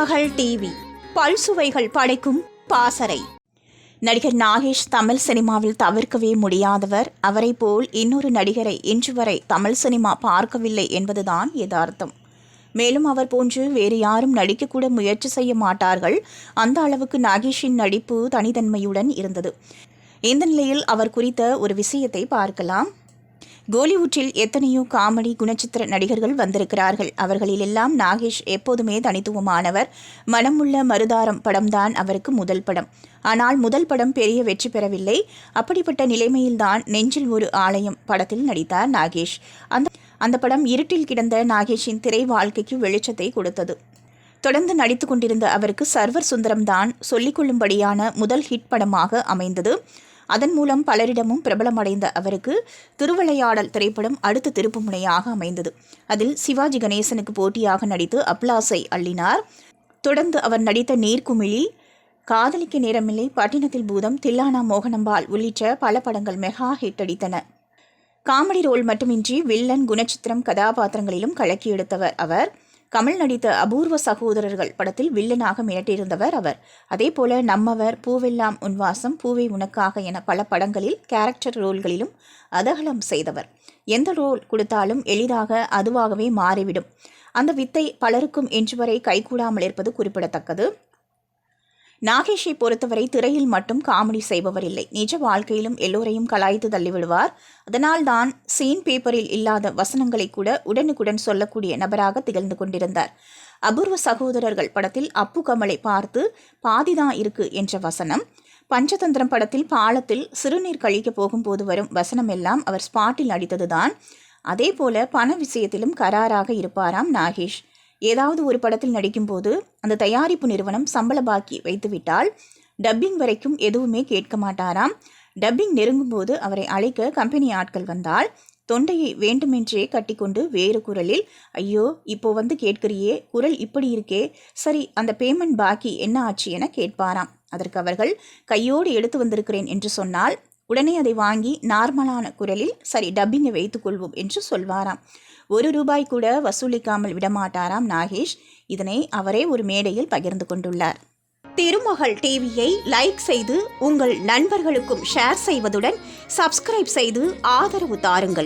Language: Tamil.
மகள் டிவி பல்சுவைகள் படைக்கும் பாசறை. நடிகர் நாகேஷ் தமிழ் சினிமாவில் தவிர்க்கவே முடியாதவர். அவரை போல் இன்னொரு நடிகரை இன்று வரை தமிழ் சினிமா பார்க்கவில்லை என்பதுதான் யதார்த்தம். மேலும் அவர் போன்று வேறு யாரும் நடிக்கக்கூட முயற்சி செய்ய மாட்டார்கள். அந்த அளவுக்கு நாகேஷின் நடிப்பு தனித்தன்மையுடன் இருந்தது. இந்த நிலையில் அவர் குறித்த ஒரு விஷயத்தை பார்க்கலாம். கோலிவுட்டில் எத்தனையோ காமெடி குணச்சித்திர நடிகர்கள் வந்திருக்கிறார்கள். அவர்களிலெல்லாம் நாகேஷ் எப்போதுமே தனித்துவமானவர். மனமுள்ள மருதாரம் படம்தான் அவருக்கு முதல் படம். ஆனால் முதல் படம் பெரிய வெற்றி பெறவில்லை. அப்படிப்பட்ட நிலைமையில்தான் நெஞ்சில் ஒரு ஆலயம் படத்தில் நடித்தார் நாகேஷ். அந்த அந்த படம் இருட்டில் கிடந்த நாகேஷின் திரை வாழ்க்கைக்கு வெளிச்சத்தை கொடுத்தது. தொடர்ந்து நடித்து கொண்டிருந்த அவருக்கு சர்வர் சுந்தரம் தான் சொல்லிக்கொள்ளும்படியான முதல் ஹிட் படமாக அமைந்தது. அதன் மூலம் பலரிடமும் பிரபலமடைந்த அவருக்கு திருவிளையாடல் திரைப்படம் அடுத்த திருப்புமுனையாக அமைந்தது. அதில் சிவாஜி கணேசனுக்கு போட்டியாக நடித்து அப்லாஸை அள்ளினார். தொடர்ந்து அவர் நடித்த நீர்க்குமிழி காதலிக்க நேரமில்லை பட்டினத்தில் பூதம் தில்லானா மோகனம்பால் உள்ளிட்ட பல படங்கள் மெகா ஹிட் அடித்தன. காமெடி ரோல் மட்டுமின்றி வில்லன் குணச்சித்திரம் கதாபாத்திரங்களிலும் கலக்கி எடுத்தவர் அவர். கமல் நடித்த அபூர்வ சகோதரர்கள் படத்தில் வில்லனாக மிரட்டியிருந்தவர் அவர். அதே போல நம்மவர் பூவெல்லாம் உன்வாசம் பூவை உனக்காக என பல படங்களில் கேரக்டர் ரோல்களிலும் அதகலம் செய்தவர். எந்த ரோல் கொடுத்தாலும் எளிதாக அதுவாகவே மாறிவிடும். அந்த வித்தை பலருக்கும் இன்று வரை கைகூடாமல் இருப்பது குறிப்பிடத்தக்கது. நாகேஷை பொறுத்தவரை திரையில் மட்டும் காமெடி செய்பவர் இல்லை. நிஜ வாழ்க்கையிலும் எல்லோரையும் கலாய்த்து தள்ளிவிடுவார். அதனால் தான் சீன் பேப்பரில் இல்லாத வசனங்களை கூட உடனுக்குடன் சொல்லக்கூடிய நபராக திகழ்ந்து கொண்டிருந்தார். அபூர்வ சகோதரர்கள் படத்தில் அப்பு கமலை பார்த்து பாதிதான் இருக்கு என்ற வசனம். பஞ்சதந்திரம் படத்தில் பாலத்தில் சிறுநீர் கழிக்க போகும்போது வரும் வசனம் எல்லாம் அவர் ஸ்பாட்டில் அடித்ததுதான் அதே போல பண விஷயத்திலும் கராராக இருப்பாராம் நாகேஷ். ஏதாவது ஒரு படத்தில் நடிக்கும்போது அந்த தயாரிப்பு நிறுவனம் சம்பள பாக்கி வைத்துவிட்டால் டப்பிங் வரைக்கும் எதுவுமே கேட்க மாட்டாராம். டப்பிங் நெருங்கும்போது அவரை அழைக்க கம்பெனி ஆட்கள் வந்தால் தொண்டையை வேண்டுமென்றே கட்டிக்கொண்டு வேறு குரலில் ஐயோ இப்போ வந்து கேட்கிறியே குரல் இப்படி இருக்கே சரி அந்த பேமெண்ட் பாக்கி என்ன ஆச்சு என கேட்பாராம். அதற்கு அவர்கள் கையோடு எடுத்து வந்திருக்கிறேன் என்று சொன்னால் உடனே அதை வாங்கி நார்மலான குரலில் சரி டப்பிங்கை வைத்துக்கொள்வோம் என்று சொல்வாராம். ஒரு ரூபாய் கூட வசூலிக்காமல் விடமாட்டாராம் நாகேஷ். இதனை அவரே ஒரு மேடையில் பகிர்ந்து கொண்டுள்ளார். திருமகள் டிவியை லைக் செய்து உங்கள் நண்பர்களுக்கும் ஷேர் செய்வதுடன் சப்ஸ்கிரைப் செய்து ஆதரவு தாருங்கள்.